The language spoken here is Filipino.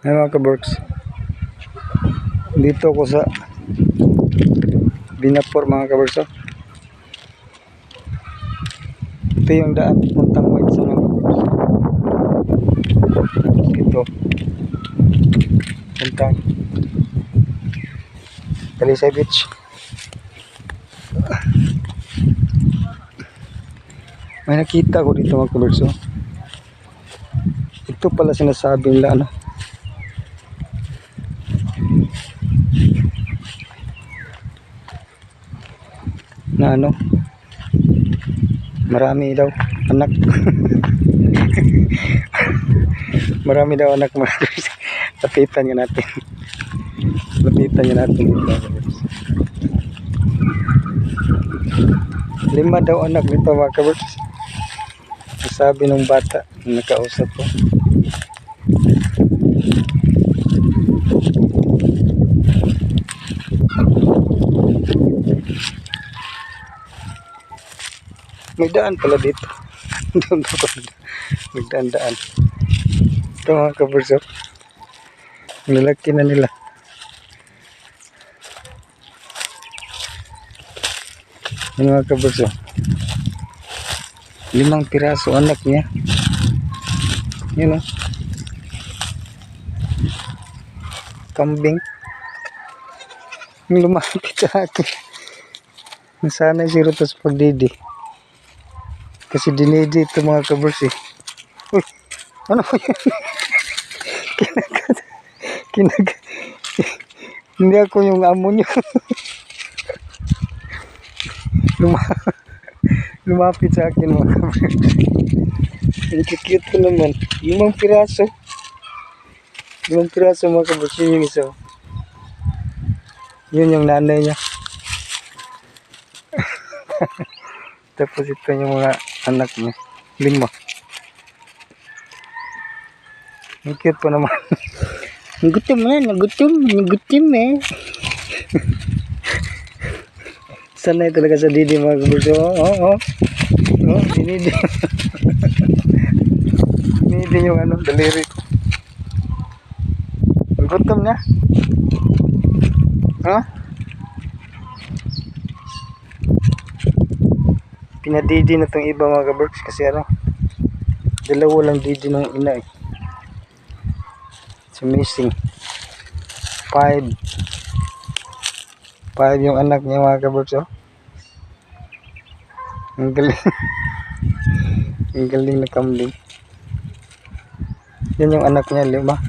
Ay mga kaberks. Dito ako sa Binapor mga kaberks. oh. Ito yung daan puntang white sa mga kaberks. Ito. Puntang Talisay Beach. May nakita ko dito mga kaberks. oh. Ito pala sinasabing la ano. Na ano? Marami daw anak. Marami daw anak mga kaberks. Lapitan nyo natin. Lapitan nyo natin. Lima daw anak nito mga kaberks. Sabi ng bata na nakausap ko. May daan pala dito. Doon ako. May daan-daan. Ito mga kaberso. Lalaki na nila. Yan mga kaberso. Limang piraso anak niya. Yan o. Kambing. Yung Lumapit sa akin. Nasanay si Ruto sa pagdidi. Kasi dinidi ito mga kabers eh. Uy, ano po yun? Kinag... Kinag... Hindi ako yung amo. Luma... Lumapit sa akin mga kabers. Ang cute ko naman. Limang piraso. Limang piraso mga kabers. Yun yung isa. Yun yung nanay niya. Tapos ito yung mga anak niya. Lima. Ang cute pa naman. Nagutom na, nagutom, nagutom eh. Sanay talaga sa didi mga kaburso. Oo, oo. Oh, oh, dinidi. dinidi yung ano, daliri. Nagutom na. Ha? Pinadidi na tong iba mga kaberks kasi ano dalawa lang didi ng ina eh. So missing five. Five yung anak niya mga kaberks oh. Ang galing. Ang galing na kambing. Yan yung anak niya lima